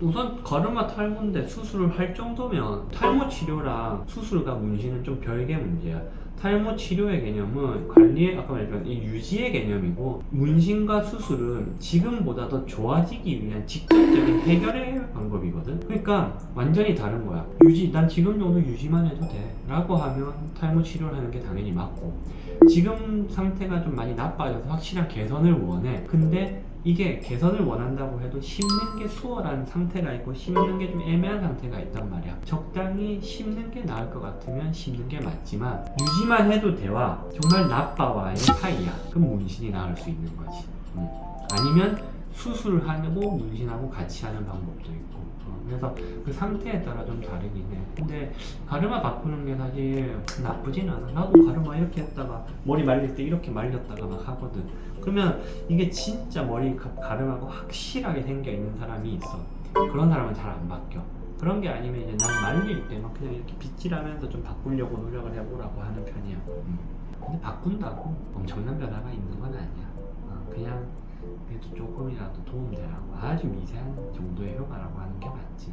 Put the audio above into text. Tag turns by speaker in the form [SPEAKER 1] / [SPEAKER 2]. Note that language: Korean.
[SPEAKER 1] 우선 가르마 탈모인데 수술을 할 정도면 탈모 치료랑 수술과 문신은 좀 별개 문제야. 탈모 치료의 개념은 관리의 아까 이 유지의 개념이고 문신과 수술은 지금보다 더 좋아지기 위한 직접적인 해결의. 그러니까 완전히 다른 거야. 유지, 난 지금 정도 유지만 해도 돼.라고 하면 탈모 치료를 하는 게 당연히 맞고 지금 상태가 좀 많이 나빠져서 확실한 개선을 원해. 근데 이게 개선을 원한다고 해도 심는 게 수월한 상태가 있고 심는 게 좀 애매한 상태가 있단 말이야. 적당히 심는 게 나을 것 같으면 심는 게 맞지만 유지만 해도 돼와 정말 나빠와의 사이야. 그럼 문신이 나을 수 있는 거지. 음. 아니면 수술을 하고 문신하고 같이 하는 방법도 있고. 어, 그래서 그 상태에 따라 좀 다르긴 해. 근데 가르마 바꾸는 게 사실 나쁘진 않아. 나도 가르마 이렇게 했다가 머리 말릴 때 이렇게 말렸다가 막 하거든. 그러면 이게 진짜 머리 가- 가르마가 확실하게 생겨 있는 사람이 있어. 그런 사람은 잘 안 바뀌어. 그런 게 아니면 이제 난 말릴 때 막 그냥 이렇게 빗질하면서 좀 바꾸려고 노력을 해보라고 하는 편이야. 음. 근데 바꾼다고 엄청난 변화가 있는 건 아니야. 어, 그냥 그래도 조금이라도 도움되라고 아주 미세한 정도의 효과라고 하는 게 맞지.